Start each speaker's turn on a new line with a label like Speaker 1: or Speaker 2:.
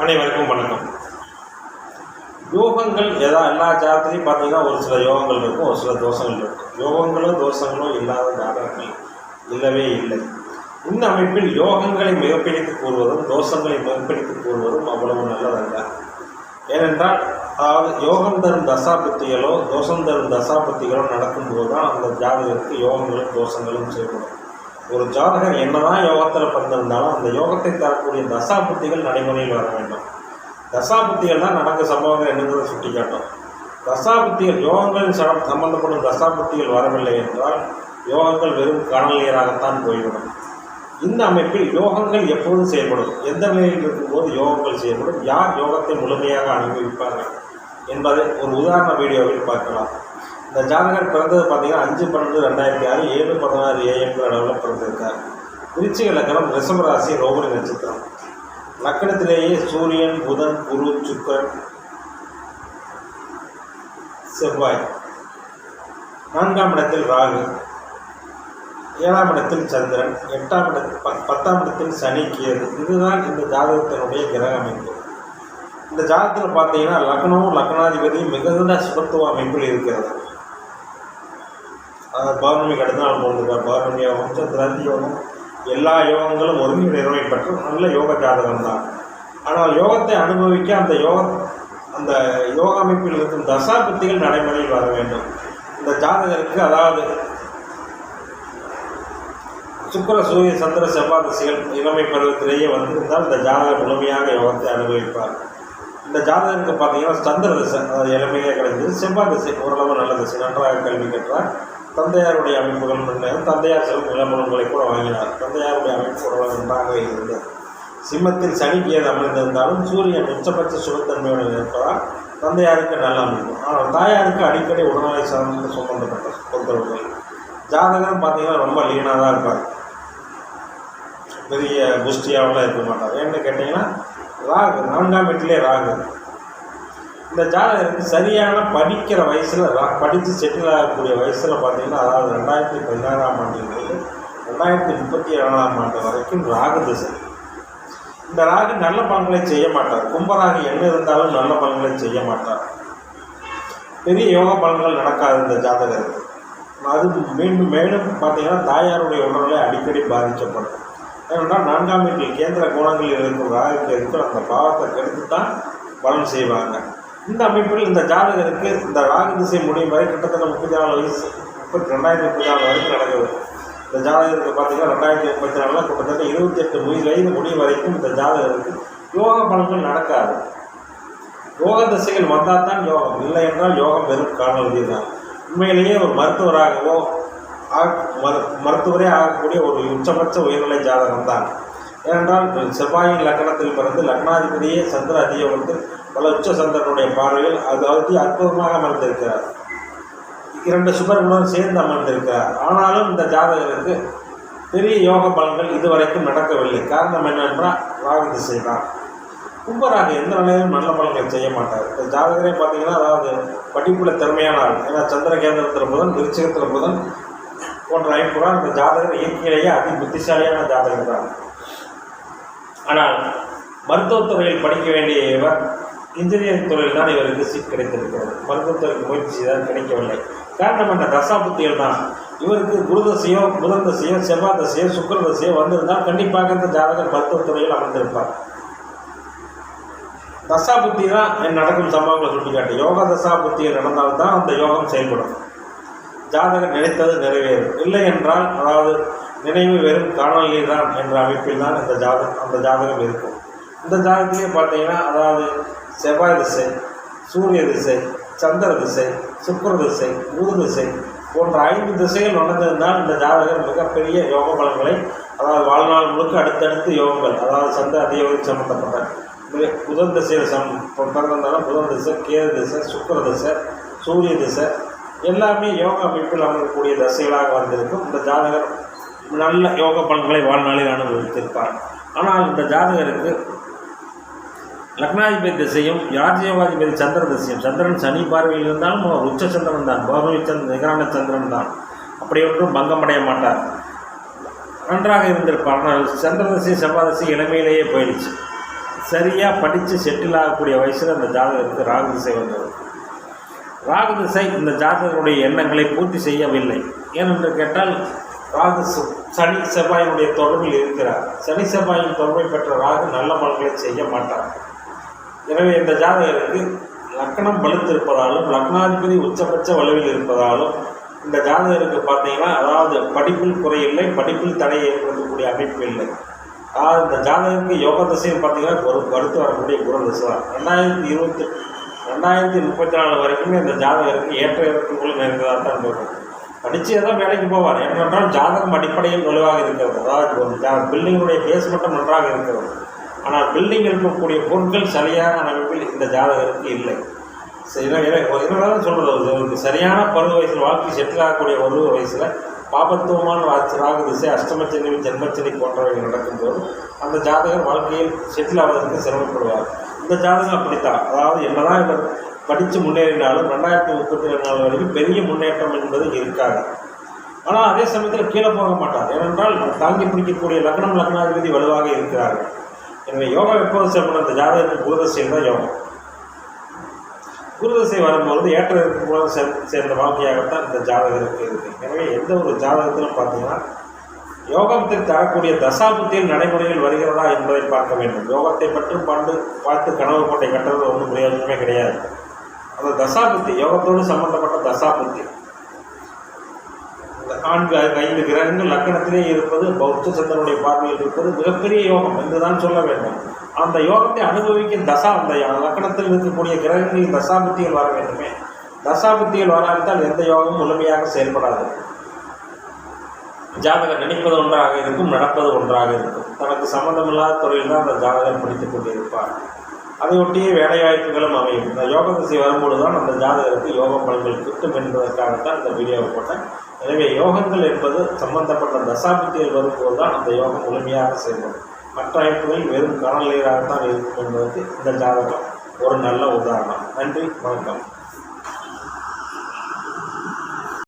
Speaker 1: அனைவருக்கும் வணக்கம். யோகங்கள் எதா எல்லா ஜாதத்துலையும் பார்த்தீங்கன்னா ஒரு சில யோகங்கள் இருக்கும் ஒரு சில தோஷங்கள் இருக்கும். யோகங்களும் தோஷங்களும் இல்லாத ஜாதகங்கள் இல்லவே இல்லை. இந்த அமைப்பில் யோகங்களை மிகப்பிடித்து கூறுவதும் தோஷங்களை மிகப்பிடித்து கூறுவதும் அவ்வளவு நல்லதல்ல. ஏனென்றால் அதாவது யோகம் தரும் தசாபுத்திகளோ தோஷம் தரும் தசாபுத்திகளோ நடக்கும்போது தான் அந்த ஜாதகத்துக்கு யோகங்களும் தோஷங்களும் செயல்படும். ஒரு ஜாதகர் என்னதான் யோகத்தில் பிறந்திருந்தாலும் அந்த யோகத்தை தரக்கூடிய தசாபுத்திகள் நடைமுறையில் வர வேண்டும். தசாபுத்திகள் தான் நடந்த சம்பவங்கள் என்னங்கிறத சுட்டி காட்டும் தசாபுத்திகள் யோகங்களின் சடம் சம்பந்தப்படும் தசாபுத்திகள் வரவில்லை என்றால் யோகங்கள் வெறும் காணல் நீராகத்தான் போய்விடும். இந்த அமைப்பில் யோகங்கள் எப்போது செயல்படும். எந்த நிலையில் இருக்கும்போது யோகங்கள் செயல்படும்? யார் யோகத்தை முழுமையாக அனுபவிப்பார்கள்? என்பதை ஒரு உதாரண வீடியோவில் பார்க்கலாம். இந்த ஜாதகர் பிறந்தது பார்த்தீங்கன்னா அஞ்சு பன்னெண்டு ரெண்டாயிரத்தி ஆறு ஏழு பதினாறு ஏஎம்ங்கிற அளவில் பிறந்திருக்கார். திருச்சி லக்கணம் ரிஷபராசி ரோகிணி நட்சத்திரம். லக்கணத்திலேயே சூரியன் புதன் குரு சுக்கரன் செவ்வாய். நான்காம் இடத்தில் ராகு ஏழாம் இடத்தில் சந்திரன் எட்டாம் இடத்தில் பத்தாம் இடத்தில் சனி கேது. இதுதான் இந்த ஜாதகத்தினுடைய கிரக அமைப்பு. இந்த ஜாதகத்தில் பார்த்தீங்கன்னா லக்னமும் லக்னாதிபதியும் மிகுந்த சுபத்துவ அமைப்பில் இருக்கிறது. பௌர்ணமிக்கு அடுத்த நாள் போட்டிருக்கார். பௌர்ணமி யோகம் சந்திராந்தி யோகம் எல்லா யோகங்களும் ஒருங்கிய நிறைவை நல்ல யோக ஜாதகம் தான். ஆனால் யோகத்தை அனுபவிக்க அந்த யோக அந்த யோக அமைப்பில் இருக்கும் தசாபுத்திகள் நடைமுறையில் வர வேண்டும். இந்த ஜாதகருக்கு அதாவது சுக்கர சூரிய சந்திர செவ்வாதசிகள் இளமை பருவத்திலேயே வந்திருந்தால் இந்த ஜாதகர் முழுமையாக யோகத்தை அனுபவிப்பார். இந்த ஜாதகருக்கு பார்த்தீங்கன்னா சந்திர திசை அதாவது இளமையிலே கிடைந்தது செவ்வாய் திசை ஓரளவு நல்ல திசை நன்றாக கல்வி கற்றார். தந்தையாருடைய அமைப்புகள் முன்னேற தந்தையார் சில நிலமனங்களை கூட வாங்கினார். தந்தையாருடைய அமைப்பு ஓரளவு நன்றாக இருந்தது. சிம்மத்தில் சனி கேது அமர்ந்திருந்தாலும் சூரியன் உச்சபட்ச சுகத்தன்மையுடன் இருப்பதால் தந்தையாருக்கு நல்ல அமைப்பு. ஆனால் தாயாருக்கு அடிக்கடி உடல்நிலை சார்ந்த சம்பந்தப்பட்ட தொந்தரவுகள். ஜாதகம் பார்த்தீங்கன்னா ரொம்ப லீனாக தான் இருப்பார். பெரிய புஷ்டியாவெல்லாம் இருக்க மாட்டார். ஏன்னு கேட்டிங்கன்னா ராகு நான்காம் வீட்டிலே ராகு. இந்த ஜாதகருக்கு சரியான படிக்கிற வயசில் ரா படித்து செட்டில் ஆகக்கூடிய வயசில் பார்த்தீங்கன்னா அதாவது ரெண்டாயிரத்தி பதினாறாம் ஆண்டிலிருந்து ரெண்டாயிரத்தி முப்பத்தி ஏழாம் ஆண்டு வரைக்கும் ராகு திசை. இந்த ராகு நல்ல பலன்களை செய்ய மாட்டார். கும்பராகு என்ன இருந்தாலும் நல்ல பலன்களை செய்ய மாட்டார். பெரிய யோக பலன்கள் நடக்காது இந்த ஜாதகருக்கு. அது மீண்டும் மேலும் பார்த்தீங்கன்னா தாயாருடைய உடல்நிலை அடிக்கடி பாதிக்கப்படும். ஏன்னா நான்காம் வீட்டில் கேந்திர கோணங்களில் இருக்கும் ராகுக்கு எடுத்து அந்த பாவத்தை கெடுத்து தான் பலன் செய்வாங்க. இந்த அமைப்பில் இந்த ஜாதகருக்கு இந்த ராகு திசை முடியும் வரை கிட்டத்தட்ட முப்பத்தி நாலு வயசு முப்பத்தி ரெண்டாயிரத்தி முப்பத்தி நாலு வரைக்கும் நடக்குது இந்த ஜாதகருக்கு பார்த்தீங்கன்னா ரெண்டாயிரத்தி முப்பத்தி நாலில் கிட்டத்தட்ட இருபத்தி எட்டு வயது முடியும் வரைக்கும் இந்த ஜாதகருக்கு யோக பலன்கள் நடக்காது. யோக திசைகள் வந்தால் தான் யோகம் இல்லை என்றால் யோகம் வெறும் காணொலி தான். உண்மையிலேயே ஒரு மருத்துவராகவோ ஆக- மருத்துவரே ஆகக்கூடிய ஒரு உச்சபட்ச உயர்நிலை ஜாதகம் தான் ஏனென்றால் செவ்வாயின் லக்னத்தில் பிறந்து லக்னாதிபதியே சந்திர அதிகம் வந்து பல உச்ச சந்திரனுடைய பார்வையில் அதாவது அற்புதமாக அமர்ந்திருக்கிறார். இரண்டு சுபர்களும் சேர்ந்து அமர்ந்திருக்கிறார். ஆனாலும் இந்த ஜாதகருக்கு பெரிய யோக பலன்கள் இதுவரைக்கும் நடக்கவில்லை. காரணம் என்னென்றால் ராகு திசை தான் கும்பராக எந்த நிலையிலும் நல்ல பலன்கள் செய்ய மாட்டார். இந்த ஜாதகரே பார்த்தீங்கன்னா அதாவது படிப்புல திறமையான ஆள். ஏன்னா சந்திர கேந்திரத்தில் புதன் விருச்சகத்தில் புதன் போன்ற அமைப்புடன் இந்த ஜாதகர் இயற்கையிலேயே அதி புத்திசாலியான ஜாதகர் தான் ஆனால் மருத்துவத்துறையில் படிக்க வேண்டிய இவர் இன்ஜினியரிங் துறையில் தான் இவருக்கு சீட் கிடைத்திருக்கிறது. மருத்துவத்துறைக்கு முயற்சி செய்தால் கிடைக்கவில்லை. காரணம் என்ன? தசாபுத்திகள் தான். இவருக்கு குருதசையோ புதந்தசையோ செவ்வாதசையோ சுக்கரதசையோ செவ்வாய் தசையோ வந்திருந்தால் கண்டிப்பாக இந்த ஜாதகர் மருத்துவத்துறையில் அமர்ந்திருப்பார். தசாபுத்தி தான் நடக்கும் சம்பவங்களை சுட்டிக்காட்டு. யோக தசாபுத்தியில் நடந்தால்தான் அந்த யோகம் செயல்படும். ஜாதகம் நினைத்தது நிறைவேறும். இல்லை என்றால் அதாவது நினைவு வெறும் காணொலி தான் என்ற அமைப்பில் தான் இந்த ஜாதகம் அந்த ஜாதகம் இருக்கும். இந்த ஜாதகத்திலே பார்த்தீங்கன்னா அதாவது செவ்வாய் திசை சூரிய திசை சந்திர திசை சுக்கர திசை குரு திசை போன்ற ஐந்து திசைகள் நடந்ததுனால் இந்த ஜாதகர் மிகப்பெரிய யோக பலன்களை அதாவது வாழ்நாள் முழுக்க அடுத்தடுத்து யோகங்கள் அதாவது சந்த அதியோகம் சம்மந்தப்பட்ட மிக- புதன் திசையில் சம் பிறந்தாலும் புதன் திசை கேது திசை சுக்கர திசை சூரிய திசை எல்லாமே யோக அமைப்பில் அமையக்கூடிய தசைகளாக வந்திருக்கும். இந்த ஜாதகர் நல்ல யோக பலன்களை வாழ்நாளில் அனுபவித்திருப்பார். ஆனால் இந்த ஜாதகருக்கு லக்னாதிபதி திசையும் யாஜ்யவாதிபதி சந்திர திசையும். சந்திரன் சனி பார்வையில் இருந்தாலும் உச்ச சந்திரன் தான். பௌர்ணமி சந்திர நிகரான சந்திரன் தான். அப்படி ஒன்றும் பங்கமடைய மாட்டார். நன்றாக இருந்திருப்பார். ஆனால் சந்திர திசை செவ்வாய் இளமையிலேயே போயிடுச்சு. சரியாக படித்து செட்டில் ஆகக்கூடிய வயசில் அந்த ஜாதகருக்கு ராகு திசை வந்தது. ராகு திசை இந்த ஜாதகருடைய எண்ணங்களை பூர்த்தி செய்யவில்லை. ஏனென்று கேட்டால் ராகு சனி செவ்வாயினுடைய தொடர்பில் இருக்கிறார். சனி செவ்வாயின் தொடர்பை பெற்ற ராகு நல்ல பலன்களை செய்ய மாட்டார். எனவே இந்த ஜாதகருக்கு லக்னம் வலுத்திருப்பதாலும் லக்னாதிபதி உச்சபட்ச வலுவில் இருப்பதாலும் இந்த ஜாதகருக்கு பார்த்தீங்கன்னா அதாவது படிப்பில் குறையில்லை படிப்பில் தடையை ஏற்படுத்தக்கூடிய அமைப்பு இல்லை. அதாவது இந்த ஜாதகருக்கு யோக திசைன்னு பார்த்தீங்கன்னா ஒரு வருத்து வரக்கூடிய குரு திசை தான். ரெண்டாயிரத்தி இருபத்தி ரெண்டாயிரத்தி முப்பத்தி நாலு வரைக்குமே இந்த ஜாதகருக்கு ஏற்ற இறக்கங்களும் நிறைந்ததாக தான் இருக்கும் படிச்சே தான் வேலைக்கு போவார். ஏனென்றால் ஜாதகம் அடிப்படையில் வலுவாக இருக்கிறது. அதாவது ஒரு ஜா பில்டிங்குடைய பேஸ் மட்டும் நன்றாக இருக்கிறது. ஆனால் பில்டிங் இருக்கக்கூடிய பொருட்கள் சரியான அமைப்பில் இந்த ஜாதகருக்கு இல்லை. சரி, என்னதான் சொல்கிறது சரியான பருவ வயசில் வாழ்க்கை செட்டில் ஆகக்கூடிய பருவ வயசில் பாபத்துவமான ராசி ராகு திசை அஷ்டமச்சனி ஜென்மச்சனி போன்றவைகள் நடக்கும்போது அந்த ஜாதகர் வாழ்க்கையில் செட்டில் ஆவதற்கு சிரமப்படுவார். இந்த ஜாதகம் அப்படித்தான். அதாவது என்னதான் இவர் படித்து முன்னேறினாலும் ரெண்டாயிரத்தி முப்பத்தி ரெண்டு நாள் வரைக்கும் பெரிய முன்னேற்றம் என்பது இருக்காது. ஆனால் அதே சமயத்தில் கீழே போக மாட்டார். ஏனென்றால் தாங்கி பிடிக்கக்கூடிய லக்னம் லக்னாதிபதி வலுவாக இருக்கிறார்கள். எனவே யோகா எப்போது செய்யப்படும்? அந்த ஜாதகத்துக்கு குருதசையில் தான் யோகம். குருதசை வரும்பொழுது ஏற்ற இருக்கும்போது சே- சேர்ந்த வாழ்க்கையாகத்தான் இந்த ஜாதகருக்கு இருக்கு எனவே எந்த ஒரு ஜாதகத்திலும் பார்த்தீங்கன்னா யோகத்தில் தரக்கூடிய தசாபுத்தியில் நடைமுறையில் வருகிறதா என்பதை பார்க்க வேண்டும். யோகத்தை பற்றி பண்டு பார்த்து கனவு கோட்டை கட்டுறது ஒன்றும் பிரயோஜனமே கிடையாது. அந்த தசாபுத்தி யோகத்தோடு சம்பந்தப்பட்ட தசாபுத்தி. நான்கு ஐந்து கிரகங்கள் லக்கணத்திலே இருப்பது பௌத்த சந்திரனுடைய பார்வையில் இருப்பது மிகப்பெரிய யோகம் என்றுதான் சொல்ல வேண்டும். அந்த யோகத்தை அனுபவிக்கும் தசா அந்த லக்கணத்தில் இருக்கக்கூடிய கிரகங்களின் தசாபுத்திகள் வர வேண்டுமே. தசாபுத்திகள் வராவிட்டால் எந்த யோகமும் முழுமையாக செயல்படாது. ஜாதகர் நினைப்பது ஒன்றாக இருக்கும் நடப்பது ஒன்றாக இருக்கும். தனக்கு சம்மந்தமில்லாத துறையில் தான் அந்த ஜாதகர் படித்துக் கொண்டிருப்பார். அதை ஒட்டியே வேலைவாய்ப்புகளும் அமையும். இந்த யோக திசை வரும்பொழுது தான் அந்த ஜாதகருக்கு யோக பலன்கள் கிட்டும் என்பதற்காகத்தான் இந்த வீடியோவை போட்டேன். எனவே யோகங்கள் என்பது சம்பந்தப்பட்ட தசாபுத்தியில் வரும்போது தான் அந்த யோகம் முழுமையாக செயல்படும். மற்ற அமைப்புகள் வெறும் காணொலிகளாகத்தான் இருக்கும் என்பதற்கு இந்த ஜாதகம் ஒரு நல்ல உதாரணம். நன்றி வணக்கம்.